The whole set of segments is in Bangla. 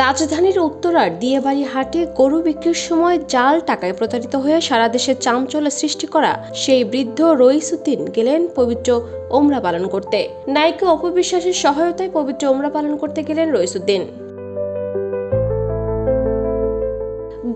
রাজধানীর উত্তরার দিয়াবাড়ি হাটে গরু বিক্রির সময় জাল টাকায় প্রতারিত হয়ে সারা দেশে চাঞ্চল্য সৃষ্টি করা সেই বৃদ্ধ রইসুদ্দিন গেলেন পবিত্র ওমরা পালন করতে। নায়িকা অপবিশ্বাসের সহায়তায় পবিত্র ওমরা পালন করতে গেলেন রইসুদ্দিন।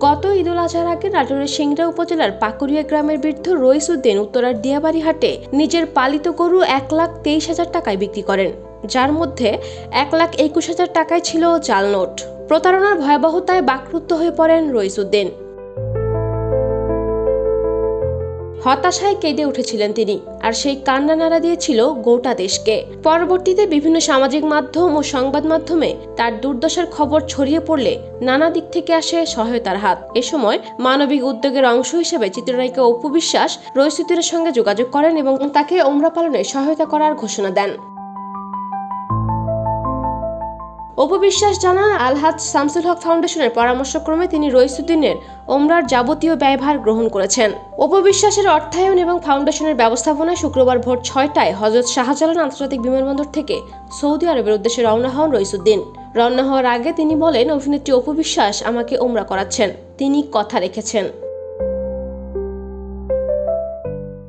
গত ঈদুল আজহার আগে নাটোরের সিংড়া উপজেলার পাকুরিয়া গ্রামের বৃদ্ধ রইসুদ্দিন উত্তরার দিয়াবাড়ি হাটে নিজের পালিত গরু এক লাখ তেইশ হাজার টাকায় বিক্রি করেন। যার মধ্যে এক লাখ একুশ হাজার টাকায় ছিল জাল নোট। প্রতারণার ভয়াবহতায় বাকরুদ্ধ হয়ে পড়েন রইসুদ্দিন। হতাশায় কেঁদে উঠেছিলেন তিনি, আর সেই কান্না নাড়া দিয়েছিল গোটা দেশকে। পরবর্তীতে বিভিন্ন সামাজিক মাধ্যম ও সংবাদ মাধ্যমে তার দুর্দশার খবর ছড়িয়ে পড়লে নানা দিক থেকে আসে সহায়তার হাত। এ সময় মানবিক উদ্যোগের অংশ হিসেবে চিত্রনায়িকা অপু বিশ্বাস রইসুদ্দিনের সঙ্গে যোগাযোগ করেন এবং তাকে ওমরা পালনে সহায়তা করার ঘোষণা দেন। উপবিশ্বাস জানান, আলহাজ শামসুল হক ফাউন্ডেশনের পরামর্শক্রমে তিনি রইসুদ্দিনের ওমরার যাবতীয় ব্যয়ভার গ্রহণ করেছেন। উপবিশ্বাসের অর্থায়ন এবং ফাউন্ডেশনের ব্যবস্থাপনায় শুক্রবার ভোর ছয়টায় হজরত শাহজালাল আন্তর্জাতিক বিমানবন্দর থেকে সৌদি আরবের উদ্দেশ্যে রওনা হন রইসুদ্দিন। রওনা হওয়ার আগে তিনি বলেন, অভিনেত্রী উপবিশ্বাস আমাকে ওমরা করাচ্ছেন। তিনি কথা রেখেছেন।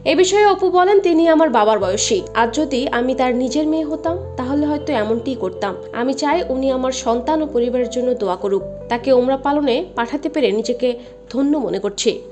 এ বিষয়ে অপু বলেন, তিনি আমার বাবার বয়সী। আর যদি আমি তার নিজের মেয়ে হতাম, তাহলে হয়তো এমনটি করতাম। আমি চাই উনি আমার সন্তান ও পরিবারের জন্য দোয়া করুক। তাকে ওমরা পালনে পাঠাতে পেরে নিজেকে ধন্য মনে করছি।